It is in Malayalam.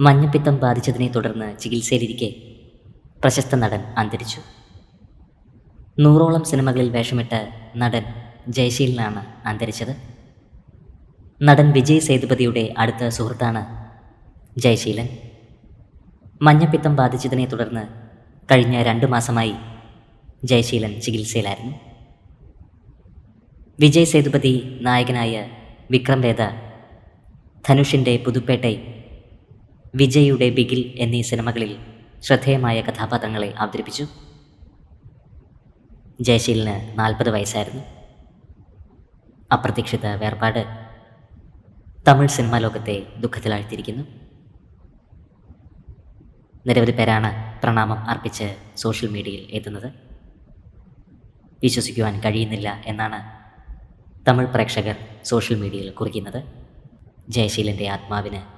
മഞ്ഞപ്പിത്തം ബാധിച്ചതിനെ തുടർന്ന് ചികിത്സയിലിരിക്കെ പ്രശസ്ത നടൻ അന്തരിച്ചു. നൂറോളം സിനിമകളിൽ വേഷമിട്ട നടൻ ജയശീലനാണ് അന്തരിച്ചത്. നടൻ വിജയ് സേതുപതിയുടെ അടുത്ത സുഹൃത്താണ് ജയശീലൻ. മഞ്ഞപ്പിത്തം ബാധിച്ചതിനെ തുടർന്ന് കഴിഞ്ഞ രണ്ട് മാസമായി ജയശീലൻ ചികിത്സയിലായിരുന്നു. വിജയ് സേതുപതി നായകനായ വിക്രം വേദ ധനുഷിന്റെ പുതുപ്പേട്ടൈ വിജയുടെ ബിഗിൽ എന്നീ സിനിമകളിൽ ശ്രദ്ധേയമായ കഥാപാത്രങ്ങളെ അവതരിപ്പിച്ചു. ജയശീലിന് നാൽപ്പത് വയസ്സായിരുന്നു. അപ്രതീക്ഷിത വേർപാട് തമിഴ് സിനിമാ ലോകത്തെ ദുഃഖത്തിലാഴ്ത്തിയിരിക്കുന്നു. നിരവധി പേരാണ് പ്രണാമം അർപ്പിച്ച് സോഷ്യൽ മീഡിയയിൽ എത്തുന്നത്. വിശ്വസിക്കുവാൻ കഴിയുന്നില്ല എന്നാണ് തമിഴ് പ്രേക്ഷകർ സോഷ്യൽ മീഡിയയിൽ കുറിക്കുന്നത്. ജയശീലന്റെ ആത്മാവിന്